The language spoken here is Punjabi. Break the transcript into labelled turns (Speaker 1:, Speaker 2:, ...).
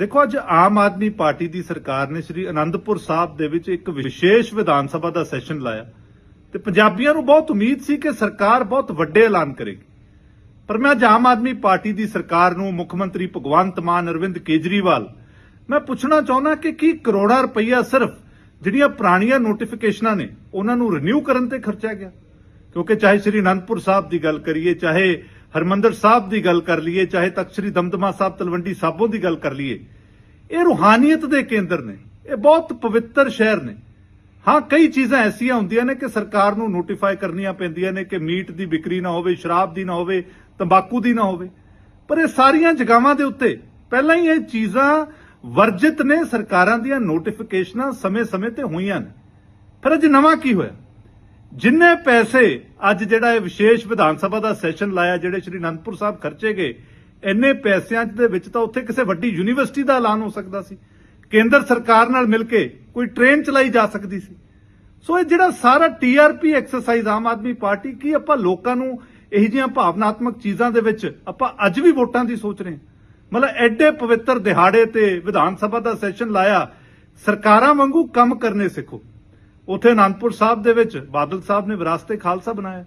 Speaker 1: ਦੇਖੋ, ਅੱਜ ਆਮ ਆਦਮੀ ਪਾਰਟੀ ਦੀ ਸਰਕਾਰ ਨੇ ਸ੍ਰੀ ਅਨੰਦਪੁਰ ਸਾਹਿਬ ਦੇ ਵਿੱਚ ਇੱਕ ਵਿਸ਼ੇਸ਼ ਵਿਧਾਨ ਸਭਾ ਦਾ ਸੈਸ਼ਨ ਲਾਇਆ ਤੇ ਪੰਜਾਬੀਆਂ ਨੂੰ ਬਹੁਤ ਉਮੀਦ ਸੀ ਕਿ ਸਰਕਾਰ ਬਹੁਤ ਵੱਡੇ ਐਲਾਨ ਕਰੇਗੀ। ਪਰ ਮੈਂ ਅੱਜ ਆਮ ਆਦਮੀ ਪਾਰਟੀ ਦੀ ਸਰਕਾਰ ਨੂੰ ਮੁੱਖ ਮੰਤਰੀ ਭਗਵੰਤ ਮਾਨ, ਅਰਵਿੰਦ ਕੇਜਰੀਵਾਲ, ਮੈਂ ਪੁੱਛਣਾ ਚਾਹੁੰਦਾ ਕਿ ਕੀ ਕਰੋੜਾਂ ਰੁਪਈਆ ਸਿਰਫ ਜਿਹੜੀਆਂ ਪੁਰਾਣੀਆਂ ਨੋਟੀਫਿਕੇਸ਼ਨਾਂ ਨੇ, ਉਹਨਾਂ ਨੂੰ ਰਿਨਿਊ ਕਰਨ ਤੇ ਖਰਚਿਆ ਗਿਆ? ਕਿਉਂਕਿ ਚਾਹੇ ਸ੍ਰੀ ਅਨੰਦਪੁਰ ਸਾਹਿਬ ਦੀ ਗੱਲ ਕਰੀਏ, ਚਾਹੇ ਹਰਮੰਦਰ ਸਾਹਿਬ ਦੀ ਗੱਲ ਕਰ ਲਈਏ, ਚਾਹੇ ਤਖਤ ਸ੍ਰੀ ਦਮਦਮਾ ਸਾਹਿਬ, ਤਲਵੰਡੀ ਸਾਬੋ ਦੀ ਗੱਲ ਕਰ ਲਈਏ, ਇਹ ਰੂਹਾਨੀਅਤ ਦੇ ਕੇਂਦਰ ਨੇ, ਇਹ ਬਹੁਤ ਪਵਿੱਤਰ ਸ਼ਹਿਰ ਨੇ। ਹਾਂ, ਕਈ ਚੀਜ਼ਾਂ ਐਸੀਆਂ ਹੁੰਦੀਆਂ ਨੇ ਕਿ ਸਰਕਾਰ ਨੂੰ ਨੋਟੀਫਾਈ ਕਰਨੀਆਂ ਪੈਂਦੀਆਂ ਨੇ ਕਿ ਮੀਟ ਦੀ ਵਿਕਰੀ ਨਾ ਹੋਵੇ, ਸ਼ਰਾਬ ਦੀ ਨਾ ਹੋਵੇ, ਤੰਬਾਕੂ ਦੀ ਨਾ ਹੋਵੇ। ਪਰ ਇਹ ਸਾਰੀਆਂ ਜਗਾਵਾਂ ਦੇ ਉੱਤੇ ਪਹਿਲਾਂ ਹੀ ਇਹ ਚੀਜ਼ਾਂ ਵਰਜਿਤ ਨੇ, ਸਰਕਾਰਾਂ ਦੀਆਂ ਨੋਟੀਫਿਕੇਸ਼ਨਾਂ ਸਮੇਂ-ਸਮੇਂ ਤੇ ਹੋਈਆਂ ਨੇ। ਫਿਰ ਅੱਜ ਨਵਾਂ ਕੀ ਹੋਇਆ? ਜਿੰਨੇ ਪੈਸੇ ਅੱਜ ਜਿਹੜਾ ਇਹ ਵਿਸ਼ੇਸ਼ ਵਿਧਾਨ ਸਭਾ ਦਾ ਸੈਸ਼ਨ ਲਾਇਆ, ਜਿਹੜੇ ਸ਼੍ਰੀ ਅਨੰਦਪੁਰ ਸਾਹਿਬ ਖਰਚੇ ਗਏ, ਇੰਨੇ ਪੈਸਿਆਂ ਦੇ ਵਿੱਚ ਤਾਂ ਉੱਥੇ ਕਿਸੇ ਵੱਡੀ ਯੂਨੀਵਰਸਿਟੀ ਦਾ ਐਲਾਨ ਹੋ ਸਕਦਾ ਸੀ। ਕੇਂਦਰ ਸਰਕਾਰ ਨਾਲ ਮਿਲ ਕੇ ਕੋਈ ਟ੍ਰੇਨ ਚਲਾਈ ਜਾ ਸਕਦੀ ਸੀ। ਸੋ ਇਹ ਜਿਹੜਾ ਸਾਰਾ TRP exercise Aam Aadmi party, ਕੀ ਆਪਾਂ ਲੋਕਾਂ ਨੂੰ ਇਹੋ ਜਿਹੀਆਂ ਭਾਵਨਾਤਮਕ ਚੀਜ਼ਾਂ ਦੇ ਵਿੱਚ ਆਪਾਂ ਅੱਜ ਵੀ ਵੋਟਾਂ ਦੀ ਸੋਚ ਰਹੇ ਹਾਂ? ਮਤਲਬ ਐਡੇ ਪਵਿੱਤਰ ਦਿਹਾੜੇ ਤੇ ਵਿਧਾਨ ਸਭਾ ਦਾ ਸੈਸ਼ਨ ਲਾਇਆ, ਸਰਕਾਰਾਂ ਵਾਂਗੂ ਕੰਮ ਕਰਨੇ ਸਿੱਖੋ। ਉੱਥੇ ਅਨੰਦਪੁਰ ਸਾਹਿਬ ਦੇ ਵਿੱਚ ਬਾਦਲ ਸਾਹਿਬ ਨੇ ਵਿਰਾਸਤੇ ਖਾਲਸਾ ਬਣਾਇਆ।